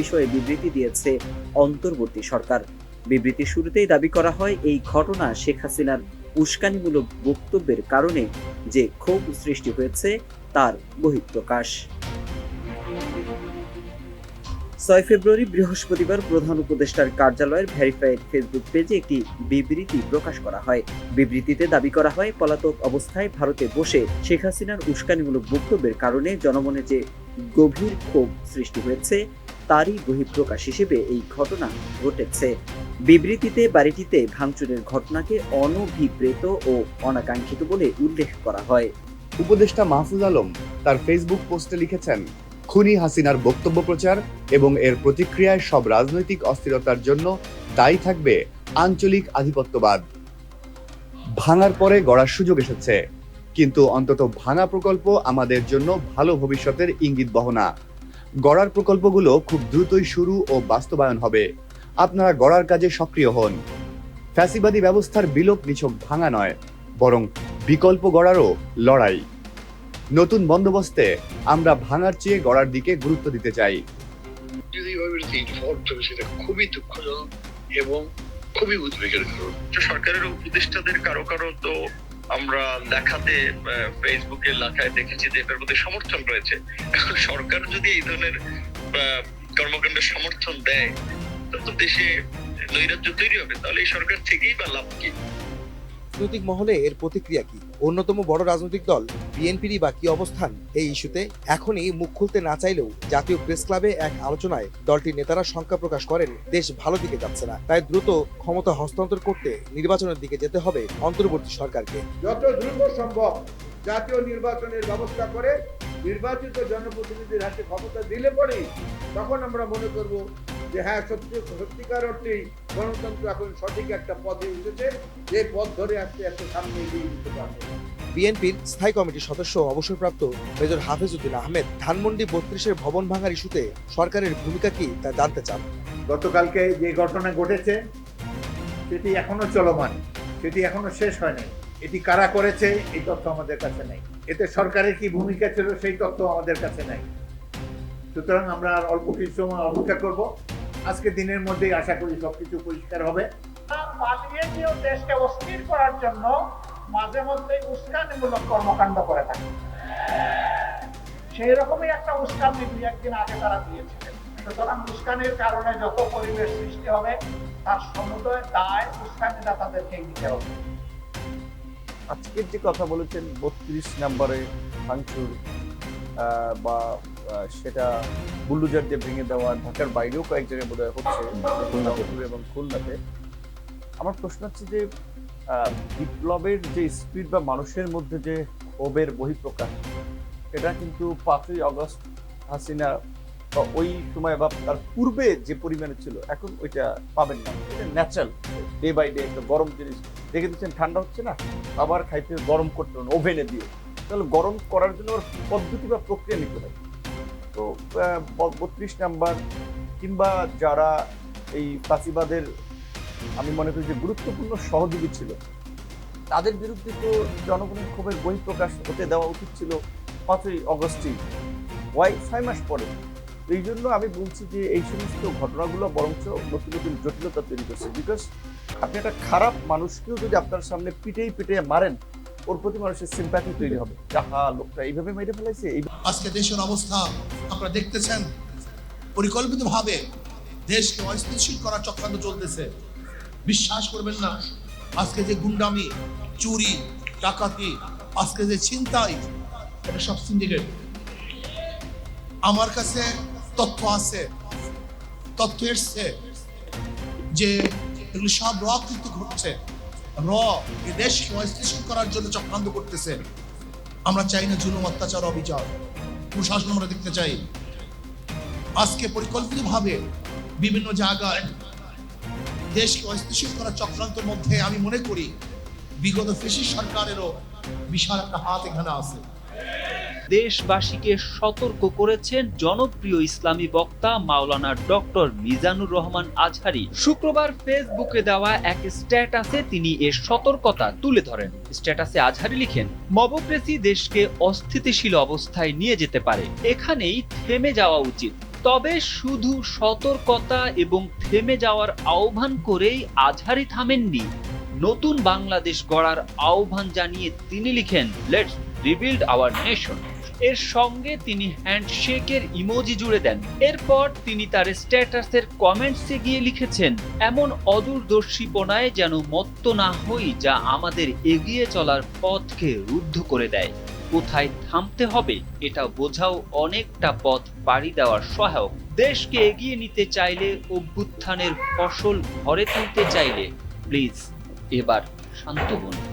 বিষয়ে বিবৃতি দিয়েছে অন্তর্বর্তী সরকার। বিবৃতির শুরুতেই দাবি করা হয়, এই ঘটনা শেখ হাসিনার উস্কানিমূলক বক্তব্যের কারণে যে ক্ষোভ সৃষ্টি হয়েছে, তার বহিঃপ্রকাশ। ছয় ফেব্রুয়ারি বৃহস্পতিবার প্রধান উপদেষ্টার কার্যালয়ের ভেরিফাইড ফেসবুক পেজে একটি বিবৃতি প্রকাশ করা হয়। বিবৃতিতে দাবি করা হয়, পলাতক অবস্থায় ভারতে বসে শেখ হাসিনার উস্কানিমূলক বক্তব্যের কারণে জনমনে যে গভীর ক্ষোভ সৃষ্টি হয়েছে তারই বহিঃপ্রকাশ হিসেবে এই ঘটনা ঘটেছে। বিবৃতিতে বাড়িটিতে ভাঙচুরের ঘটনাকে অনভিপ্রেত ও অনাকাঙ্ক্ষিত বলে উল্লেখ করা হয়। উপদেষ্টা মাহফুজ আলম তার ফেসবুক পোস্টে লিখেছেন, খুনি হাসিনার বক্তব্য প্রচার এবং এর প্রতিক্রিয়ায় সব রাজনৈতিক অস্থিরতার জন্য দায়ী থাকবে আঞ্চলিক আধিপত্যবাদ। ভাঙার পরে গড়ার সুযোগ এসেছে, কিন্তু অন্তত ভাঙা প্রকল্প আমাদের জন্য ভালো ভবিষ্যতের ইঙ্গিত বহনা। গড়ার প্রকল্পগুলো খুব দ্রুতই শুরু ও বাস্তবায়ন হবে। আপনারা গড়ার কাজে সক্রিয় হন। ফ্যাসিবাদী ব্যবস্থার বিলোপ নিছক ভাঙা নয়, বরং বিকল্প গড়ারও লড়াই। নতুন বন্দোবস্তে আমরা ভাঙার চেয়ে গড়ার দিকে গুরুত্ব দিতে চাই। খুবই দুঃখজনক এবং খুবই উদ্বেগের কারণ। সরকারের উপদেষ্টাদের কারও কারও তো আমরা দেখাতে ফেসবুকে লেখায় দেখেছি যে এটার মধ্যে সমর্থন রয়েছে। এখন সরকার যদি এই ধরনের কর্মকাণ্ডের সমর্থন দেয় তো তো দেশে নৈরাজ্য তৈরি হবে। তাহলে এই সরকার থেকেই বা লাভ কি? রাজনৈতিক মহলে এর প্রতিক্রিয়া কি? অন্যতম বড় রাজনৈতিক দল বিএনপিরই বা কি অবস্থান? এই ইস্যুতে এখনই মুখ খুলতে না চাইলেও জাতীয় প্রেস ক্লাবে এক আলোচনায় দলটির নেতারা শঙ্কা প্রকাশ করেন, দেশ ভালো দিকে যাচ্ছে না। তাই দ্রুত ক্ষমতা হস্তান্তর করতে নির্বাচনের দিকে যেতে হবে অন্তর্বর্তী সরকারকে। যত দ্রুত সম্ভব জাতীয় নির্বাচনের ব্যবস্থা করে নির্বাচিত জনপ্রতিনিধির হাতে ক্ষমতা দিলে পরেই তখন আমরা মনে করব যে হ্যাঁ সত্যি সত্যিকার অর্থেই গণতন্ত্র এখন সঠিক একটা পথে উঠেছে। যে পথ ধরে আস্তে আস্তে সামনে এগিয়ে দিতে পারবে। বিএনপির স্থায়ী কমিটির সদস্য অবসরপ্রাপ্ত মেজর হাফিজউদ্দিন আহমেদ ধানমন্ডি বত্রিশের ভবন ভাঙার ইস্যুতে সরকারের ভূমিকা কি তা জানতে চান। গতকালকে যে ঘটনা ঘটেছে সেটি এখনও চলমান সেটি এখনও শেষ হয়নি। এটি কারা করেছে এই তথ্য আমাদের কাছে নেই। এতে সরকারের কি ভূমিকা ছিল সেই তথ্য আমাদের কাছে নেই। সুতরাং আমরা আর অল্প কিছু সময় অপেক্ষা করব। আজকে দিনের মধ্যেই আশা করি সবকিছু পরিষ্কার হবে। পালিয়ে গিয়েও দেশকে অস্থির করার জন্য মাঝে মধ্যে উস্কানিমূলক কর্মকাণ্ড করে থাকে। সেই রকমই একটা উস্কানি দুই একদিন আগে তারা দিয়েছিলেন। সুতরাং উস্কানির কারণে যত পরিবেশ সৃষ্টি হবে তার সমুদয় দায় উস্কানিরা তাদেরকে নিতে হবে। আজকের যে কথা বলেছেন বত্রিশ নম্বরে ভাঙচুর বা সেটা বুল্ডুজার দিয়ে ভেঙে দেওয়া ঢাকার বাইরেও কয়েক জায়গায় বোধহয় হচ্ছে এবং খুলনাতে। আমার প্রশ্ন হচ্ছে যে বিপ্লবের যে স্পিড বা মানুষের মধ্যে যে ক্ষোভের বহিঃপ্রকাশ এটা কিন্তু পাঁচই আগস্ট হাসিনা বা ওই সময় বা তার পূর্বে যে পরিমাণে ছিল এখন ওইটা পাবেন না। এটা ন্যাচারাল ডে বাই ডে একটা গরম জিনিস। দেখে দিচ্ছেন ঠান্ডা হচ্ছে না আবার খাইতে গরম করতে ওভেনে দিয়ে। তাহলে গরম করার জন্য ওর পদ্ধতি বা প্রক্রিয়া নিতে হয় তো বত্রিশ নাম্বার, কিংবা যারা এই ফাঁসিবাদের আমি মনে করি যে গুরুত্বপূর্ণ সহযোগী ছিল, তাদের বিরুদ্ধে তো জনগণের ক্ষোভের বহিঃপ্রকাশ হতে দেওয়া উচিত ছিল পাঁচই অগস্টই। ওয়াই, ছয় মাস পরে। এই জন্য আমি বলছি যে এই সমস্ত ঘটনাগুলো বরঞ্চ নতুন নতুন জটিলতা তৈরি করছে। বিকজ আপনি একটা খারাপ মানুষকেও যদি আপনার সামনে পিটেই পিটে মারেন ওর প্রতি মানুষের সিম্প্যাথি তৈরি হবে। যাহা লোকটা এইভাবে মেরে ফেলাইছে, এই আজকে দেশের অবস্থা, আপনারা দেখতেছেন, পরিকল্পিতভাবে দেশকে অস্থিতিশীল করার চক্রান্ত চলতেছে। বিশ্বাস করবেন না, আজকে যে গুন্ডামি, চুরি, ডাকাতি, আজকে যে চিন্তাই এটা সব সিন্ডিকেট আমার কাছে তথ্য আছে, তথ্য এসছে যে এগুলো সব র কিন্তু ঘটছে। র এ দেশকে অস্থিতিশীল করার জন্য চক্রান্ত করতেছেন আমরা চাই না জুলুম, অত্যাচার, অবিচার। প্রশাসন আমরা দেখতে চাই। আজকে পরিকল্পিতভাবে বিভিন্ন জায়গায় দেশকে অস্থিতিশীল করার চক্রান্তের মধ্যে আমি মনে করি, বিগত ফেসি সরকারেরও বিশাল একটা হাত এখানে আছে। দেশবাসীকে সতর্ক করেছেন জনপ্রিয় ইসলামী বক্তা মাওলানা ডক্টর মিজানুর রহমান আজহারি। শুক্রবার ফেসবুকে দেওয়া এক স্ট্যাটাসে তিনি এর সতর্কতা তুলে ধরেন। স্ট্যাটাসে আজহারি লিখেন, মবক্রেসি দেশকে অস্থিতিশীল অবস্থায় নিয়ে যেতে পারে। এখানেই থেমে যাওয়া উচিত। তবে শুধু সতর্কতা এবং থেমে যাওয়ার আহ্বান করেই আজহারি থামেননি। নতুন বাংলাদেশ গড়ার আহ্বান জানিয়ে তিনি লিখেন, লেটস রিবিল্ড আওয়ার নেশন। এর সঙ্গে তিনি হ্যান্ডশেকের ইমোজি জুড়ে দেন। এরপর তিনি তার স্ট্যাটাসের কমেন্টসে গিয়ে লিখেছেন, এমন অদূরদর্শীপনায় যেন মত্ত না হই যা আমাদের এগিয়ে চলার পথকে রুদ্ধ করে দেয়। কোথায় থামতে হবে এটা বোঝাও অনেকটা পথ পাড়ি দেওয়ার সহায়ক। দেশকে এগিয়ে নিতে চাইলে, অভ্যুত্থানের ফসল ঘরে তুলতে চাইলে। প্লিজ, এবার শান্ত হন।